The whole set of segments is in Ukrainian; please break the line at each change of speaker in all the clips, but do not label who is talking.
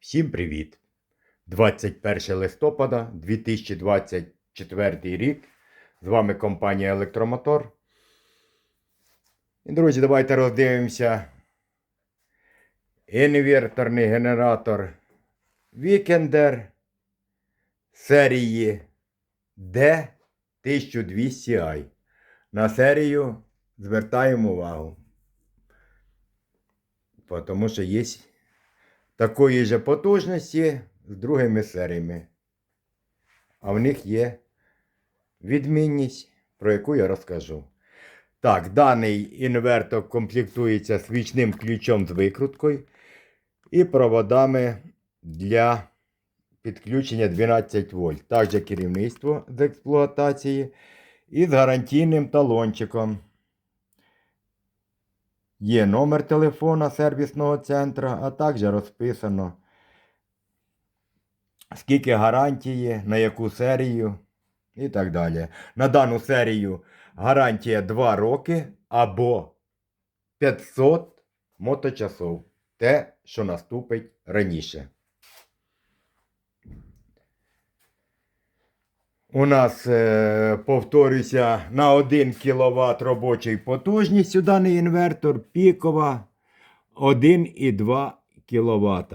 Всім привіт! 21 листопада 2024 рік. З вами компанія Електромотор. І, друзі, давайте роздивимося інверторний генератор Weekender серії D1200i. На серію звертаємо увагу. Тому що є такої же потужності з другими серіями. А в них є відмінність, про яку я розкажу. Так, даний інвертор комплектується свічним ключом з викруткою і проводами для підключення 12 вольт. Також керівництво з експлуатації і з гарантійним талончиком. Є номер телефона сервісного центру, а також розписано, скільки гарантії, на яку серію і так далі. На дану серію гарантія 2 роки або 500 моточасов. Те, що наступить раніше. У нас, е, повторюся, на 1 кВт робочої потужністю даний інвертор пікова 1,2 кВт.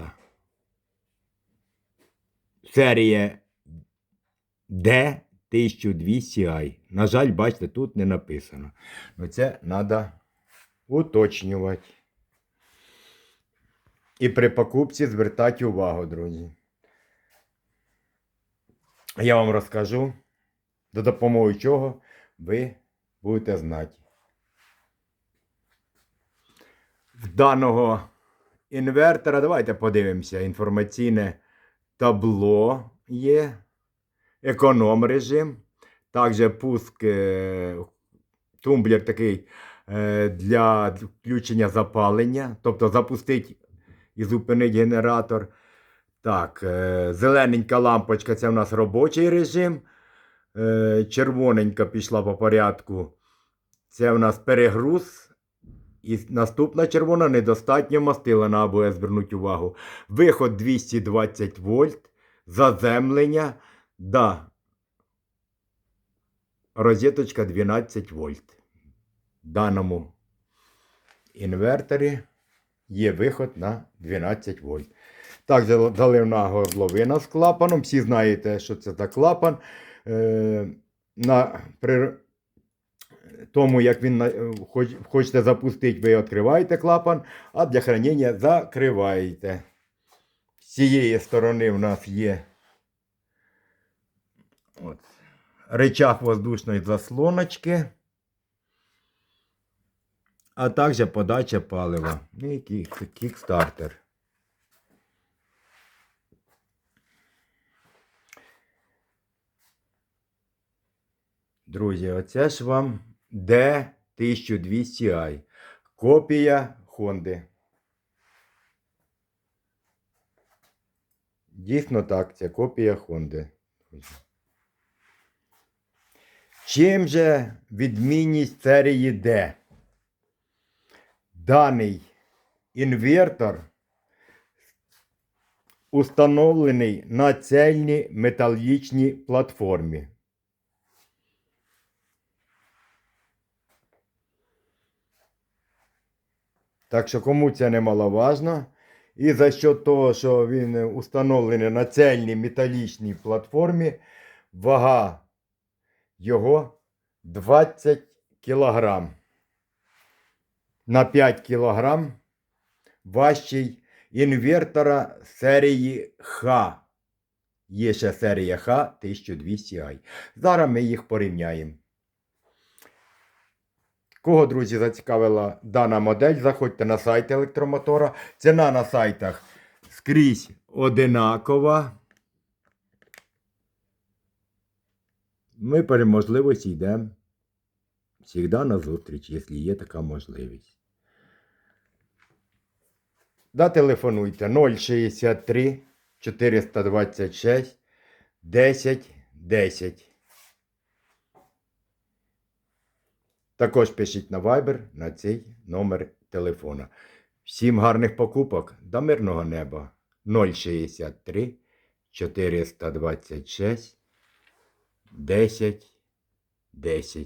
Серія D1200i. На жаль, бачите, тут не написано. Ну це треба уточнювати. І при покупці звертати увагу, друзі. Я вам розкажу, за допомогою чого ви будете знати. В даного інвертора, давайте подивимося, інформаційне табло є, економ режим, також пуск, е, тумблер такий е, для включення запалення, тобто запустить і зупинить генератор. Так, е, зелененька лампочка це у нас робочий режим. Е, червоненька пішла по порядку. Це у нас перегруз. І наступна червона недостатньо мастила на АБС, звернуть увагу. Виход 220 вольт. Заземлення. Да. Розеточка 12 вольт. В даному інверторі є виход на 12 вольт. Так, заливна горловина з клапаном. Всі знаєте, що це за клапан. Е, на, при тому, як він хоч, хочете запустити, ви відкриваєте клапан, а для хранення закриваєте. З цієї сторони в нас є от, речах воздушної заслоночки, а також подача палива. Кік- кікстартер. Друзі, оце ж вам D1200i. Копія Хонди. Дійсно так, це копія Хонди. Чим же відмінність серії D? Даний інвертор установлений на цельній металічній платформі. Так що кому це немаловажно. І за що того, що він установлений на цельній металічній платформі, вага його 20 кг. На 5 кг важчий інвертора серії Х. Є ще серія Х 1200i. Зараз ми їх порівняємо. Кого, друзі, зацікавила дана модель, заходьте на сайт електромотора. Ціна на сайтах скрізь одинакова. Ми при можливості йдемо завжди на зустріч, якщо є така можливість. Да, телефонуйте 063 426 10 10. Також пишіть на Viber на цей номер телефона. Всім гарних покупок до мирного неба 063 426 10 10.